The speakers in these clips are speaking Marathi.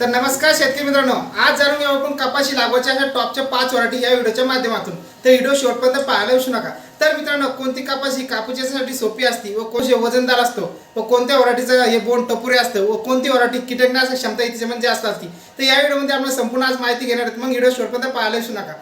तर नमस्कार शेतकरी मित्रांनो आज जाणून घेऊ आपण कपाशी लागवडच्या अशा टॉपच्या पाच व्हरायटी या व्हिडिओच्या माध्यमातून. तर व्हिडिओ शेवटपर्यंत पाहायला विसरू नका. तर मित्रांनो कोणती कपाशी कापूच्यासाठी सोपी असते व कोणते वजनदार असतो व कोणत्या व्हरायटीचं हे बोंड टपुरे असतं व कोणती व्हरायटी कीटकनाशक क्षमता तिच्यामध्ये म्हणजे जास्त असते तर या व्हिडिओमध्ये आपण संपूर्ण आज माहिती घेणार आहेत. मग व्हिडिओ शेवटपर्यंत पाहायला विसरू नका.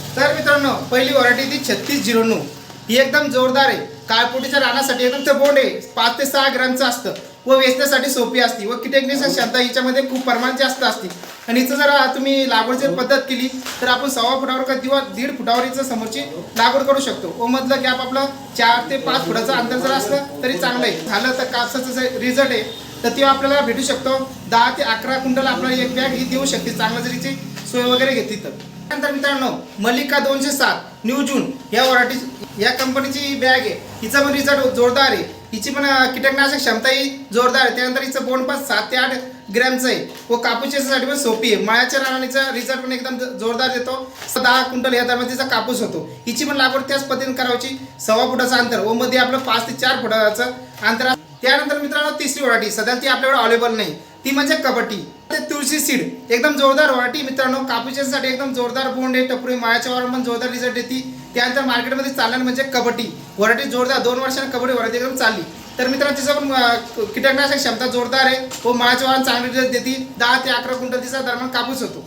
तर मित्रांनो पहिली व्हरायटी ती छत्तीस झिरो नऊ. ही एकदम जोरदार आहे. काळपोटीच्या रानासाठी एकदम ते बोंड आहे. पाच ते सहा ग्रॅमचं असतं. व वेचण्यासाठी सोपी असते. व कीटकनाशक क्षमता हिच्यामध्ये खूप प्रमाण जास्त असते. आणि हिचं जर तुम्ही लागवडची पद्धत केली तर आपण सव्वा फुटावर का किंवा दीड फुटावर हिचं समोरची लागवड करू शकतो. व मधलं गॅप आपलं चार ते पाच फुटाचं अंतर जर असलं तरी चांगलं आहे. झालं तर कापसाचं जे रिझल्ट आहे तर ते आपल्याला भेटू शकतो. दहा ते अकरा क्विंटल आपल्याला एक बॅग ही देऊ शकते. चांगलं जर हिची सोय वगैरे घेतली तर. त्यानंतर मित्रांनो मलिका दोनशे सात न्यू जून या वराठी या कंपनीची बॅग आहे. हिचा पण रिझल्ट जोरदार आहे. हिची पण कीटकनाशक क्षमता ही जोरदार आहे. त्यानंतर हिचं बोंड पण सात ते आठ ग्रॅमचं आहे. व कापूससाठी पण सोपी आहे. मळ्याच्या रानाचा रिझल्ट पण एकदम जोरदार देतो. दहा क्विंटल या दरम्यान तिचा कापूस होतो. हिची पण लागवड त्याच पद्धतीने करायची. सव्वा फुटाचं अंतर व मध्ये आपलं पाच ते चार फुटाचं अंतर त्यानंतर मित्रांनो तिसरी वराठी. सध्या ती आपल्याकडे अवेलेबल नाही. ती म्हणजे कबड्डी. ते तुळशी सीड एकदम जोरदार वराठी मित्रांनो. कापूच्यासाठी एकदम जोरदार बोंड आहे टपरी माळ्याच्या वर पण जोरदार रिझल्ट येते त्यानंतर मार्केटमध्ये चालणार म्हणजे कबड्डी. वराठी जोरदार दोन वर्षाने कबड्डी वराठी एकदम चालली. तर मित्रांनो तिचं पण कीटकनाशक क्षमता जोरदार आहे. व माळ्याच्या वाहन चांगली रिझल्ट देते. दहा ते अकरा क्विंटल तिचा दरम्यान कापूस होतो.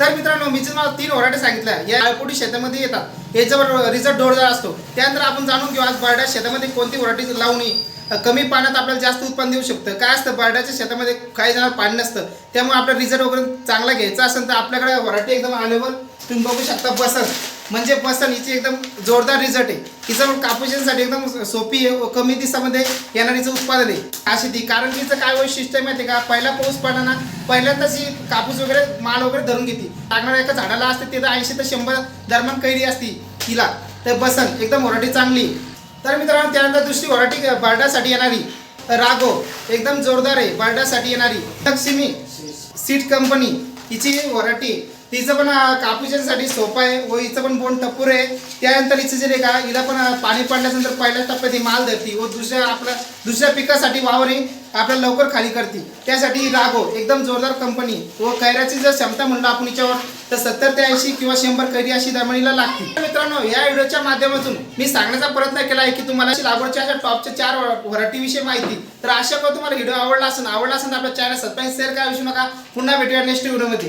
तर मित्रांनो मी तुम्हाला तीन ओराटे सांगितल्या. या आळपोटी शेतामध्ये येतात. याच्यावर रिझल्ट ढोळदार असतो. त्यानंतर आपण जाणून घेऊ आज बर्ड्या शेतामध्ये कोणती ओराटी लावणी कमी पाण्यात आपल्याला जास्त उत्पन्न देऊ शकतं? काय असतं? बर्ड्याच्या शेतामध्ये काही जणांना पाणी नसतं. त्यामुळे आपला रिझल्ट वगैरे चांगला घ्यायचा असेल तर आपल्याकडे वराटी एकदम अवेलेबल तुम्ही बघू शकता बसन म्हणजे बसन हिची एकदम जोरदार रिझल्ट आहे. हिचं कापूसांसाठी एकदम सोपी आहे कमी दिवसामध्ये येणारीचं उत्पादन आहे. अशी ती कारण की हिचं काय वैशिष्ट्य माहिती आहे का? पहिला पाऊस पडला ना पहिल्यांदाच ही कापूस वगैरे माल वगैरे धरून घेते. टाकणार एका झाडाला असते तिथं ऐंशी ते शंभर दरम्यान कैरी असती तिला तर बसन एकदम व्हरायटी चांगली तर मित्रांनो त्यानंतर दुसरी व्हरायटी बर्डासाठी येणारी रागो एकदम जोरदार आहे बर्डासाठी येणारी. लक्ष्मी सीट कंपनी हिची व्हरायटी तिचं पण कापूशांसाठी सोपं आहे. व हिचं पण बोन टपूर आहे. त्यानंतर हिचं जे का हिला पण पाणी पडल्यानंतर पहिल्या टप्प्यात ही माल धरती. व दुसऱ्या आपल्या दुसऱ्या पिकासाठी वावरी आपल्या आपल्याला लवकर खाली करते. त्यासाठी रागो एकदम जोरदार कंपनी व कैऱ्याची जर क्षमता म्हणलं आपण हिच्यावर तर सत्तर ते ऐंशी किंवा शंभर कैरी अशी दरमणीला लागते. मित्रांनो या व्हिडिओच्या माध्यमातून मी सांगण्याचा प्रयत्न केला आहे की तुम्हाला अशी लागवडच्या अशा टॉपच्या चार व्हरायटीविषयी माहिती. तर अशा करून तुम्हाला व्हिडिओ आवडला असेल आवडला असेल तर आपल्या चॅनल सबस्क्राईब शेअर करा विसरू नका. पुन्हा भेटूया नेक्स्ट व्हिडिओमध्ये